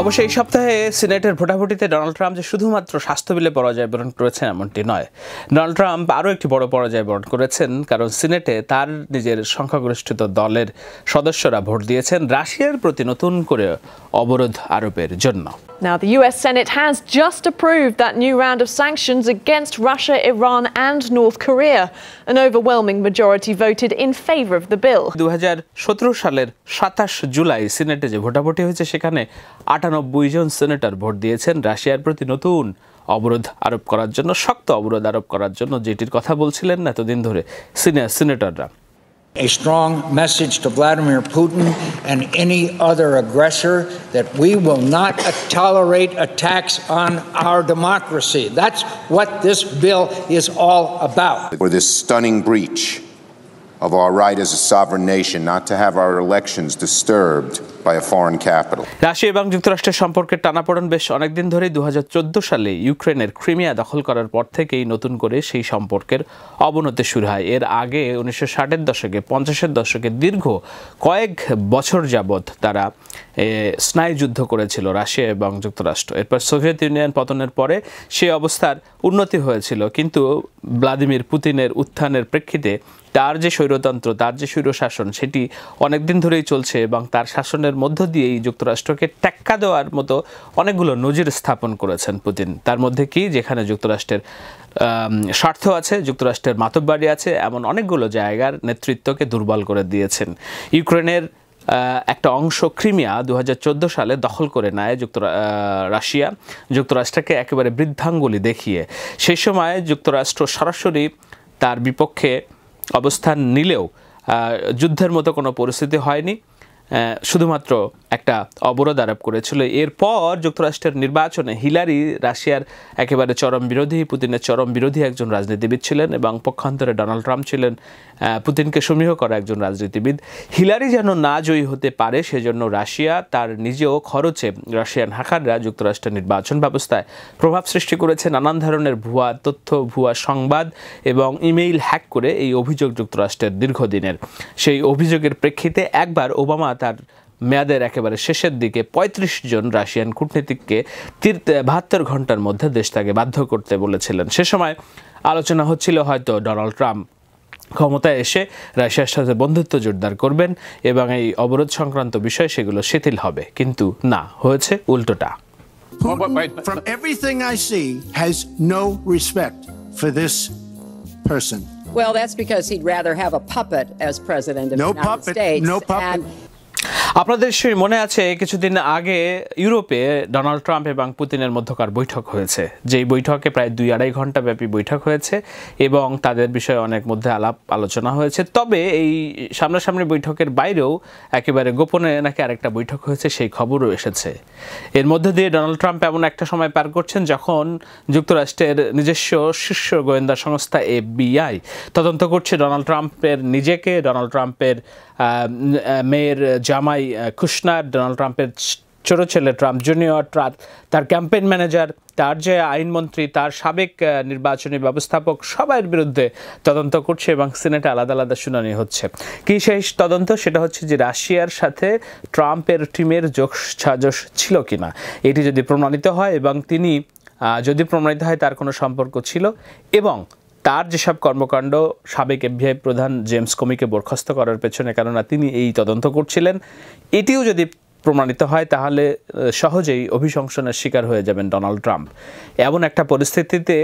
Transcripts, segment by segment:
অবশ্য এই সপ্তাহে সিনেটের ভোটাভুটিতে ডোনাল্ড ট্রাম্প যে শুধুমাত্র স্বাস্থ্য বিলে পরাজয় বরণ করেছেন এমনটি নয়। ডোনাল্ড ট্রাম্প আরও একটি বড় পরাজয় বরণ করেছেন, কারণ সিনেটে তার নিজের সংখ্যাগরিষ্ঠিত দলের সদস্যরা ভোট দিয়েছেন রাশিয়ার প্রতি নতুন করে অবরোধ আরোপের জন্য। Now, the US Senate has just approved that new round of sanctions against Russia, Iran, and North Korea. An overwhelming majority voted in favor of the bill. দু সালের সাতাশ জুলাই সিনেটে যে ভোটাভুটি হয়েছে সেখানে আটানব্বই জন সিনেটর ভোট দিয়েছেন রাশিয়ার প্রতি নতুন অবরোধ আরোপ করার জন্য শক্ত অবরোধ আরোপ করার জন্য যেটির কথা বলছিলেন এতদিন ধরে সিনিয়র সিনেটররা a strong message to Vladimir Putin and any other aggressor that we will not tolerate attacks on our democracy. That's what this bill is all about. For this stunning breach of our right as a sovereign nation not to have our elections disturbed by a foreign capital. Russia এবং যুক্তরাষ্ট্রের সম্পর্কের টানাপোড়েন বেশ অনেকদিন ধরেই দু হাজার চোদ্দ সালে ইউক্রেনের ক্রিমিয়া দখল করার পর থেকেই নতুন করে সেই সম্পর্কের অবনতি শুরু হয়। এর আগে উনিশশো ষাটের দশকে, পঞ্চাশের দশকে দীর্ঘ কয়েক বছর যাবৎ তারা স্নায়ুযুদ্ধ করেছিল রাশিয়া এবং যুক্তরাষ্ট্র। এরপর সোভিয়েত ইউনিয়ন পতনের পরে সেই অবস্থার উন্নতি হয়েছিল। কিন্তু ভ্লাদিমির পুতিনের উত্থানের প্রেক্ষিতে তার যে স্বৈরতন্ত্র, তার যে স্বৈরশাসন, সেটি অনেকদিন ধরেই চলছে এবং তার শাসনের মধ্য দিয়েই যুক্তরাষ্ট্রকে টেক্কা দেওয়ার মতো অনেকগুলো নজির স্থাপন করেছেন পুতিন। তার মধ্যে কি? যেখানে যুক্তরাষ্ট্রের স্বার্থ আছে, যুক্তরাষ্ট্রের মাতব্বাড়ি আছে, এমন অনেকগুলো জায়গার নেতৃত্বকে দুর্বল করে দিয়েছেন। ইউক্রেনের একটা অংশ ক্রিমিয়া দু হাজার চোদ্দ সালে দখল করে নেয় যুক্তরা রাশিয়া। যুক্তরাষ্ট্রকে একেবারে বৃদ্ধাঙ্গুলি দেখিয়ে সেই সময় যুক্তরাষ্ট্র সরাসরি তার বিপক্ষে অবস্থান নিলেও যুদ্ধের মতো কোনো পরিস্থিতি হয়নি। শুধুমাত্র একটা অবরোধ আরোপ করেছিল। এরপর যুক্তরাষ্ট্রের নির্বাচনে হিলারি রাশিয়ার একেবারে চরম বিরোধী, পুতিনের চরম বিরোধী একজন রাজনীতিবিদ ছিলেন এবং পক্ষান্তরে ডোনাল্ড ট্রাম্প ছিলেন পুতিনকে সমীহ করা একজন রাজনীতিবিদ। হিলারি যেন না জয়ী হতে পারে, সেজন্য রাশিয়া তার নিজেও খরচে রাশিয়ান হাকাররা যুক্তরাষ্ট্রের নির্বাচন ব্যবস্থায় প্রভাব সৃষ্টি করেছে। নানান ধরনের ভুয়া তথ্য, ভুয়া সংবাদ এবং ইমেইল হ্যাক করে এই অভিযোগ যুক্তরাষ্ট্রের দীর্ঘদিনের। সেই অভিযোগের প্রেক্ষিতে একবার ওবামা তার মেয়াদের একেবারে শেষের দিকে ৩৫ জন রাশিয়ান কূটনীতিককে তির বাহাত্তর ঘণ্টার মধ্যে দেশটাকে বাধ্য করতে বলেছিলেন সে সময় আলোচনা হচ্ছিল হয়তো ডোনাল্ড ট্রাম্প ক্ষমতায় এসে রাশিয়ার সাথে বন্ধুত্ব জোরদার করবেন এবং এই অবরোধ সংক্রান্ত বিষয় সেগুলো শিথিল হবে কিন্তু না হয়েছে উল্টোটা from everything I see, has no respect for this person. Well, that's because he'd rather have a puppet as president of No the United puppet, States. no puppet. And আপনাদের মনে আছে, কিছুদিন আগে ইউরোপে ডোনাল্ড ট্রাম্প এবং পুতিনের মধ্যকার বৈঠক হয়েছে। যেই বৈঠকে প্রায় দুই আড়াই ঘণ্টা ব্যাপী বৈঠক হয়েছে এবং তাদের বিষয়ে অনেক মধ্যে আলাপ আলোচনা হয়েছে। তবে এই সামনাসামনি বৈঠকের বাইরেও একেবারে গোপনে নাকি আরেকটা বৈঠক হয়েছে, সেই খবরও এসেছে। এর মধ্যে দিয়ে ডোনাল্ড ট্রাম্প এমন একটা সময় পার করছেন যখন যুক্তরাষ্ট্রের নিজস্ব শীর্ষ গোয়েন্দা সংস্থা এফবিআই তদন্ত করছে ডোনাল্ড ট্রাম্পের নিজেকে, ডোনাল্ড ট্রাম্পের মেয়ের জামাই কুশনার ডোনাল্ড ট্রাম্পের ছোট ছেলে ট্রাম্প জুনিয়র তার ক্যাম্পেইন ম্যানেজার তার যে আইনমন্ত্রী, তার সাবেক নির্বাচনী ব্যবস্থাপক, সবার বিরুদ্ধে তদন্ত করছে এবং সিনেটে আলাদা আলাদা শুনানি হচ্ছে। কি সেই তদন্ত? সেটা হচ্ছে যে রাশিয়ার সাথে ট্রাম্পের টিমের যোগ সাজস ছিল কিনা? এটি যদি প্রমাণিত হয় এবং তিনি যদি প্রমাণিত হয় তার কোনো সম্পর্ক ছিল এবং তার যেসব কর্মকাণ্ড সাবেক এফবিআই প্রধান জেমস কমিকে বরখাস্ত করার পেছনে, কেননা তিনি এই তদন্ত করছিলেন, এটিও যদি প্রমাণিত হয়, তাহলে সহজেই অভিশংসনের শিকার হয়ে যাবেন ডোনাল্ড ট্রাম্প। এমন একটা পরিস্থিতিতে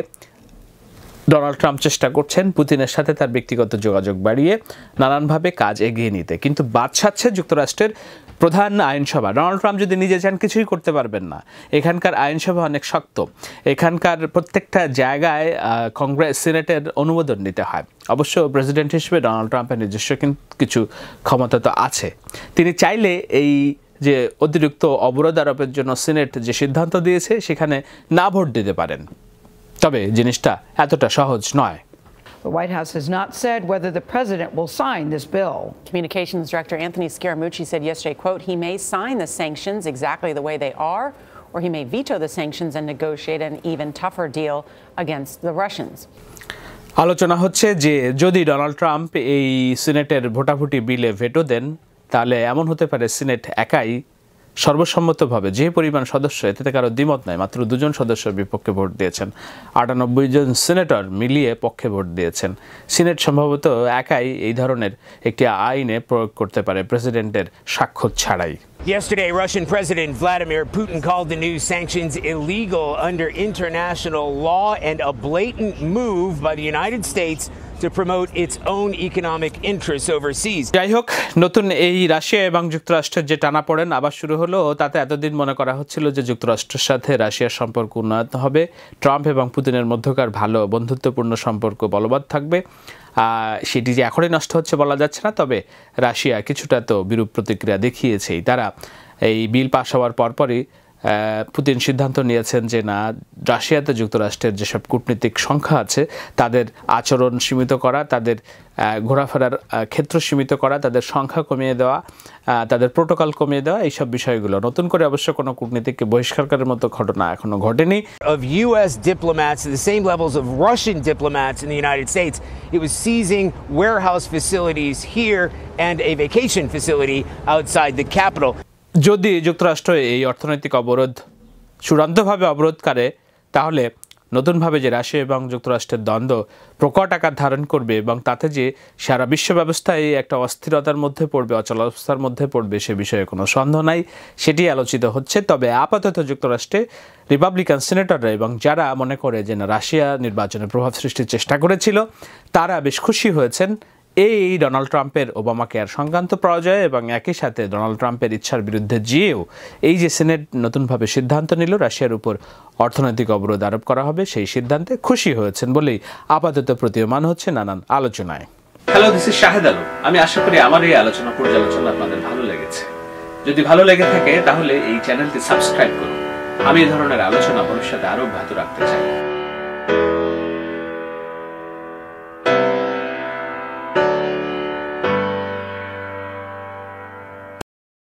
ডোনাল্ড ট্রাম্প চেষ্টা করছেন পুতিনের সাথে তার ব্যক্তিগত যোগাযোগ বাড়িয়ে নানানভাবে কাজ এগিয়ে নিতে। কিন্তু বাদশাচ্ছে যুক্তরাষ্ট্রের প্রধান আইনসভা। ডোনাল্ড ট্রাম্প যদি নিজে চান, কিছুই করতে পারবেন না। এখানকার আইনসভা অনেক শক্ত। এখানকার প্রত্যেকটা জায়গায় কংগ্রেস, সিনেটের অনুমোদন নিতে হয়। অবশ্য প্রেসিডেন্ট হিসেবে ডোনাল্ড ট্রাম্পের নিজস্ব কিছু ক্ষমতা তো আছে। তিনি চাইলে এই যে অতিরিক্ত অবরোধ আরোপের জন্য সিনেট যে সিদ্ধান্ত দিয়েছে, সেখানে না ভোট দিতে পারেন। তবে জিনিসটা এতটা সহজ নয়। The White House has not said whether the president will sign this bill. Communications Director Anthony Scaramucci said yesterday, quote, he may sign the sanctions exactly the way they are, or he may veto the sanctions and negotiate an even tougher deal against the Russians. আলোচনা হচ্ছে যে যদি Donald Trump এই সিনেটের ভোটাভুটি বিলে veto দেন তাহলে এমন হতে পারে সিনেট একাই সর্বসম্মতভাবে যে পরিমাণ সদস্য, এতে কারও দ্বিমত নাই, মাত্র দুজন সদস্য বিপক্ষে ভোট দিয়েছেন। আটানব্বই জন সিনেটর মিলিয়ে পক্ষে ভোট দিয়েছেন। সিনেট সম্ভবত একাই এই ধরনের একটি আইনে প্রয়োগ করতে পারে প্রেসিডেন্টের স্বাক্ষর ছাড়াই। Yesterday, Russian President Vladimir Putin called the new sanctions illegal under international law and a blatant move by the United States to promote its own economic interests overseas. যাই হোক নতুন এই রাশিয়া এবং যুক্তরাষ্ট্রের যে টানাপোড়েন আবার শুরু হলো তাতে এতদিন মনে করা হচ্ছিল যে যুক্তরাষ্ট্রের সাথে রাশিয়ার সম্পর্ক উন্নত হবে ট্রাম্প এবং পুতিনের মধ্যকার ভালো বন্ধুত্বপূর্ণ সম্পর্ক বলবৎ থাকবে সেটি যে এখনই নষ্ট হচ্ছে বলা যাচ্ছে না, তবে রাশিয়া কিছুটা তো বিরূপ প্রতিক্রিয়া দেখিয়েছেই। তারা এই বিল পাশ হওয়ার পরপরই পুতিন সিদ্ধান্ত নিয়েছেন যে না, রাশিয়াতে যুক্তরাষ্ট্রের যেসব কূটনীতিক সংখ্যা আছে, তাদের আচরণ সীমিত করা, তাদের ঘোরাফেরার ক্ষেত্র সীমিত করা, তাদের সংখ্যা কমিয়ে দেওয়া তাদের প্রোটোকল কমিয়ে দেওয়া, এইসব বিষয়গুলো। নতুন করে অবশ্য কোনো কূটনীতিককে বহিষ্কার করার মতো ঘটনা এখনও ঘটেনি। Of US diplomats to the same levels of Russian diplomats in the United States, it was seizing warehouse facilities here and a vacation facility outside the যদি যুক্তরাষ্ট্র এই অর্থনৈতিক অবরোধ চূড়ান্তভাবে অবরোধ করে তাহলে নতুনভাবে যে রাশিয়া এবং যুক্তরাষ্ট্রের দ্বন্দ্ব প্রকট আকার ধারণ করবে এবং তাতে যে সারা বিশ্ব ব্যবস্থায় একটা অস্থিরতার মধ্যে পড়বে অচলাবস্থার মধ্যে পড়বে, সে বিষয়ে কোনো সন্দেহ নাই, সেটি আলোচিত হচ্ছে। তবে আপাতত যুক্তরাষ্ট্রে রিপাবলিকান সিনেটররা এবং যারা মনে করে যে না, রাশিয়া নির্বাচনে প্রভাব সৃষ্টির চেষ্টা করেছিল, তারা বেশ খুশি হয়েছেন। এই ডোনাল্ড ট্রাম্পের ওবামা কেয়ার সংক্রান্ত পরাজয় এবং একই সাথে ডোনাল্ড ট্রাম্পের ইচ্ছার বিরুদ্ধে যেও এই যে সিনেট নতুনভাবে সিদ্ধান্ত নিল, রাশিয়ার উপর অর্থনৈতিক অবরোধ আরোপ করা হবে, সেই সিদ্ধান্তে খুশি হয়েছেন বলেই আপাতত প্রতীয়মান হচ্ছে নানান আলোচনায়। Hello this is Shahed Alam আমি আশা করি আমার এই আলোচনা পর্যালোচনা আপনাদের ভালো লেগেছে। যদি ভালো লেগে থাকে, তাহলে এই চ্যানেলটি সাবস্ক্রাইব করুন। আমি এই ধরনের আলোচনা ভবিষ্যতে আরও অব্যাহত রাখতে চাই।